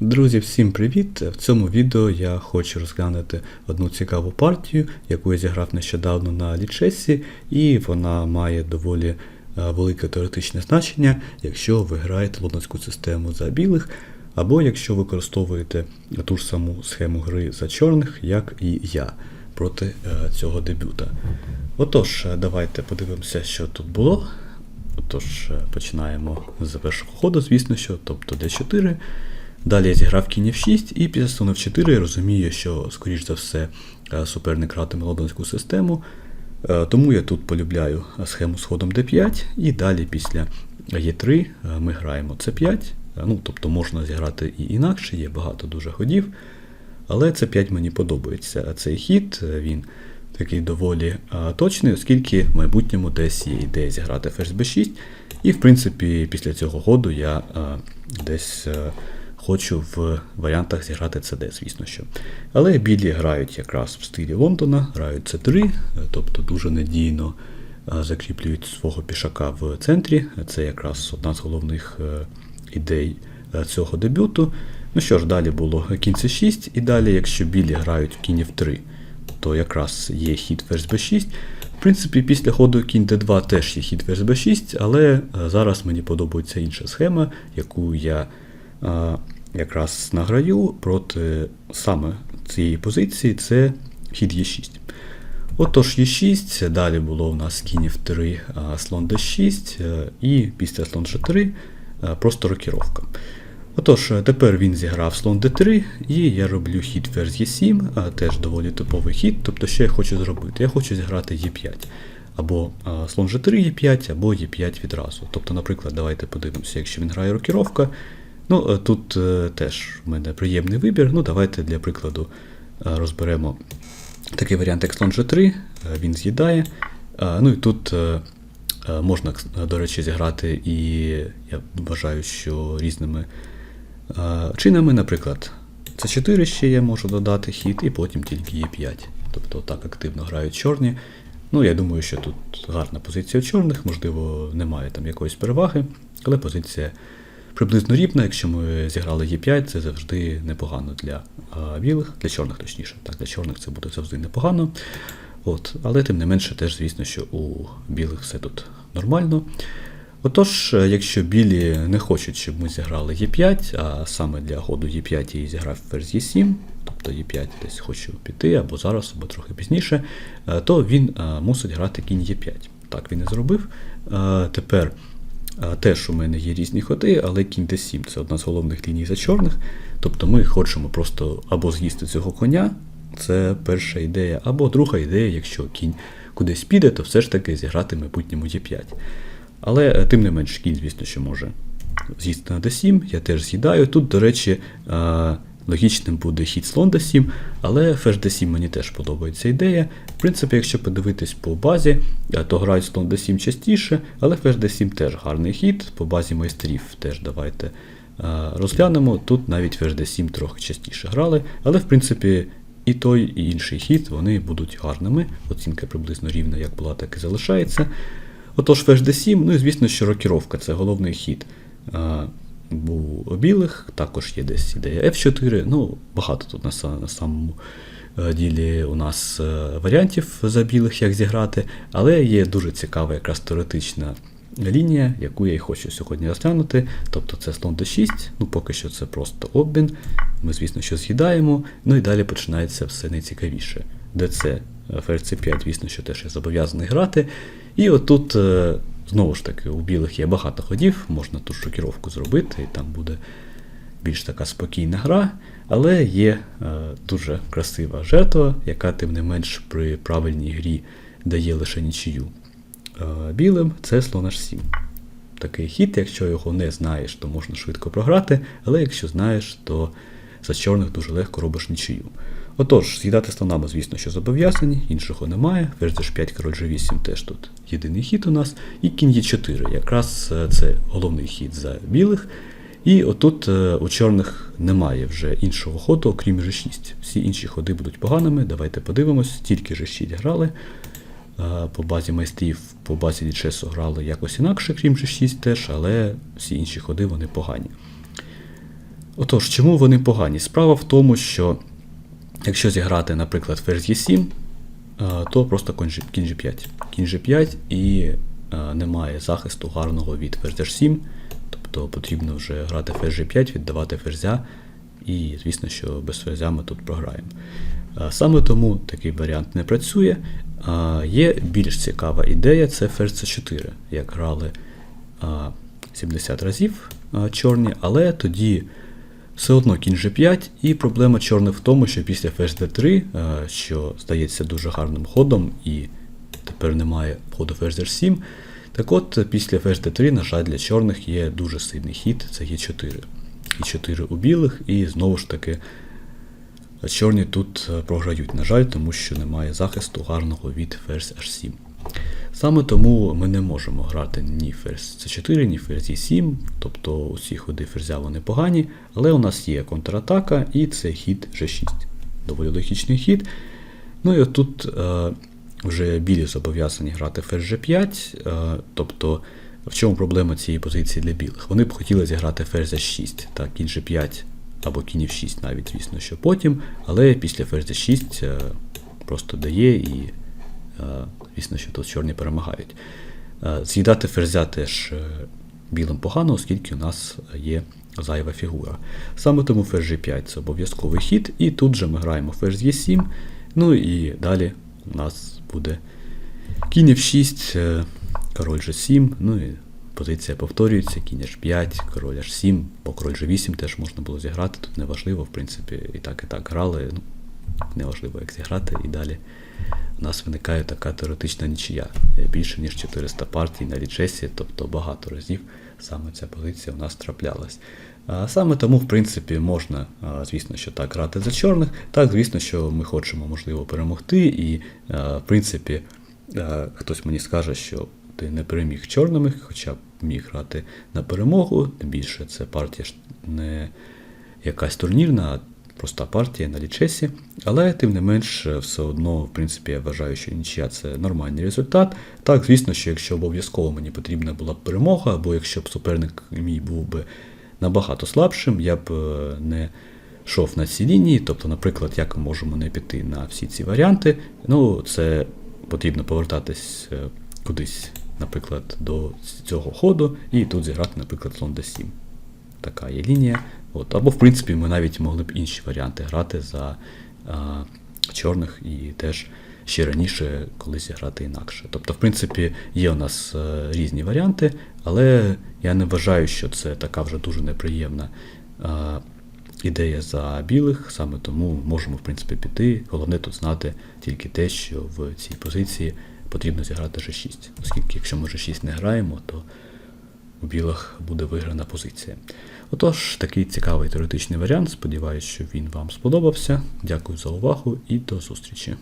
Друзі, всім привіт! В цьому відео я хочу розглянути одну цікаву партію, яку я зіграв нещодавно на лічесі, і вона має доволі е, велике теоретичне значення, якщо ви граєте лондонську систему за білих, або якщо використовуєте ту ж саму схему гри за чорних, як і я проти е, цього дебюта. Отож, е, давайте подивимося, що тут було. Отож, починаємо з першого ходу, звісно, що, тобто d4. Далі я зіграв кінь f6, і після слона f4 я розумію, що, скоріш за все, е, суперник гратиме лондонську систему. Е, Тому я тут полюбляю схему з ходом d5, і далі після e3 е, ми граємо c5. Е, Ну, тобто можна зіграти і інакше, є багато дуже ходів. Але c5 мені подобається. Цей хід е, він такий доволі точний, оскільки в майбутньому десь є ідея зіграти ферзь b6. І, в принципі, після цього ходу я десь хочу в варіантах зіграти cd, звісно що. Але білі грають якраз в стилі Лондона, грають c3, е, тобто дуже надійно закріплюють свого пішака в центрі. Це якраз одна з головних е, ідей е, цього дебюту. Ну що ж, далі було кінь c6, і далі, якщо білі грають в кінь f3, то якраз є хід ферзь b6. В принципі, після ходу кінь d2 теж є хід ферзь b6, але е, зараз мені подобається інша схема, яку я е, якраз награю проти саме цієї позиції, це хід e6. Отож, Е6, далі було у нас кінь f3, слон d6, е, і після слон g3 е, просто рокіровка. Отож, е, тепер він зіграв слон d3, і я роблю хід ферзь e7, теж доволі типовий хід. Тобто, що я хочу зробити? Я хочу зіграти e5. Або слон g3 e5, або e5 відразу. Тобто, наприклад, давайте подивимося, якщо він грає рокіровка. Ну, е, тут е, теж в мене приємний вибір. Ну, давайте для прикладу е, розберемо такий варіант, слон G3, е, він з'їдає. Ну і тут можна, до речі, зіграти і я вважаю, що різними чинами, наприклад, C4 ще я можу додати хід, і потім тільки E5. Тобто так активно грають чорні. Ну, я думаю, що тут гарна позиція чорних, можливо, немає там якоїсь переваги, але позиція приблизно рівна. Якщо ми зіграли Е5, це завжди непогано для білих, для чорних точніше. Так, для чорних це буде завжди непогано. От, але тим не менше, теж, звісно, що у білих все тут нормально. Отож, е, якщо білі не хочуть, щоб ми зіграли Е5, а саме для ходу Е5 я зіграв ферзь Е7, тобто Е5 десь хочу піти або зараз, або трохи пізніше, е, то він е, мусить грати кінь Е5. Так він і зробив. Тепер теж у мене є різні ходи, але кінь d7 це одна з головних ліній за чорних. Тобто ми хочемо просто або з'їсти цього коня, це перша ідея, або друга ідея, якщо кінь кудись піде, то все ж таки зіграти майбутньому Е5. Але е, тим не менш, кінь, звісно, що може з'їсти на d7, я теж з'їдаю. Тут, до речі, логічним буде хід слон d7, але ферзь d7 мені теж подобається ідея. В принципі, якщо подивитись по базі, е, то грають слон d7 частіше, але ферзь d7 теж гарний хід. По базі майстрів теж давайте е, розглянемо. Тут навіть ферзь d7 трохи частіше грали, але в принципі. І той, і інший хід вони будуть гарними. Оцінка приблизно рівна, як була, так і залишається. Отож, ферзь d7, ну і звісно, що рокіровка це головний хід. У білих також є десь ідея F4. Ну, багато тут на, самому е, ділі у нас е, варіантів за білих, як зіграти, але є дуже цікава якраз теоретична лінія, яку я і хочу сьогодні розглянути. Тобто це слон d6, ну поки що це просто обмін. Ми, звісно, що з'їдаємо, ну і далі починається все найцікавіше. ДЦ ферзь c5, звісно, що теж я зобов'язаний грати. І отут, е, знову ж таки, у білих є багато ходів, можна ту шокіровку зробити, і там буде більш така спокійна гра, але є е, дуже красива жертва, яка, тим не менш, при правильній грі дає лише нічию. Е, білим це слон h7. Такий хід, якщо його не знаєш, то можна швидко програти, але якщо знаєш, то за чорних дуже легко робиш нічию. Отож, з'їдати слонами, звісно, що зобов'язані, іншого немає. Ферзь d5, король g8 теж тут єдиний хід у нас. І кінь e4. Якраз е, це головний хід за білих. І отут е, у чорних немає вже іншого ходу, окрім g6. Всі інші ходи будуть поганими. Давайте подивимось, тільки g6 грали. Е, По базі майстрів, по базі лічесу грали якось інакше, крім G6 теж, але всі інші ходи вони погані. Отож, чому вони погані? Справа в тому, що якщо зіграти, наприклад, ферзь Е7, е, то просто кінь G- кінь G5. Кінь G5 і е, немає захисту гарного від ферзь H7, тобто потрібно вже грати ферзь G5, віддавати ферзя, і звісно, що без ферзя ми тут програємо. Е, Саме тому такий варіант не працює. Є більш цікава ідея це ферзь C4, як грали 70 разів чорні, але тоді все одно кінь G5, і проблема чорних в тому, що після ферзь D3, що здається дуже гарним ходом, і тепер немає ходу ферзь H7. Так от, після ферзь D3, на жаль, для чорних є дуже сильний хід, це Е4. Е4 у білих, і знову ж таки. Чорні тут е, програють, на жаль, тому що немає захисту гарного від ферзь H7. Саме тому ми не можемо грати ні ферзь C4, ні ферзь E7, тобто усі ходи ферзя вони погані, але у нас є контратака і це хід G6. Доволі логічний хід. Ну і отут е, вже білі зобов'язані грати ферзь G5, е, тобто в чому проблема цієї позиції для білих? Вони б хотіли зіграти ферзь H6, так, кінь G5 або кінь F6 навіть, звісно, що потім, але після ферзь 6 е, просто дає і, звісно, що тут чорні перемагають. Е, З'їдати ферзя теж е, білим погано, оскільки у нас є зайва фігура. Саме тому ферзь G5 це обов'язковий хід, і тут же ми граємо ферзь Е7, ну і далі у нас буде кінь F6, е, король G7, ну і позиція повторюється, кінь H5, король H7, по король G8 теж можна було зіграти, тут неважливо, в принципі, і так, і так грали. Ну, неважливо, як зіграти, і далі у нас виникає така теоретична нічия. Е, Більше ніж 400 партій на лічесі, тобто багато разів саме ця позиція у нас траплялась. Саме тому, в принципі, можна, звісно, що так грати за чорних. Так, звісно, що ми хочемо, можливо, перемогти, і, в принципі, хтось мені скаже, що ти не переміг чорними, хоча б міг грати на перемогу, тим більше це партія не якась турнірна, проста партія на лічесі. Але тим не менш, все одно, в принципі, я вважаю, що нічия це нормальний результат. Так, звісно, що якщо обов'язково мені потрібна була б перемога, або якщо б суперник мій був би набагато слабшим, я б е, не йшов на ці лінії. Тобто, наприклад, як ми можемо не піти на всі ці варіанти, ну, це потрібно повертатись е, кудись, наприклад, до цього ходу, і тут зіграти, наприклад, слон d7. Така є лінія. От. Або, в принципі, ми навіть могли б інші варіанти грати за а, чорних і теж ще раніше колись грати інакше. Тобто, в принципі, є у нас е, різні варіанти, але я не вважаю, що це така вже дуже неприємна а, ідея за білих, саме тому можемо, в принципі, піти. Головне тут знати тільки те, що в цій позиції потрібно зіграти G6. Оскільки, якщо ми G6 не граємо, то у білих буде виграна позиція. Отож, такий цікавий теоретичний варіант. Сподіваюсь, що він вам сподобався. Дякую за увагу і до зустрічі.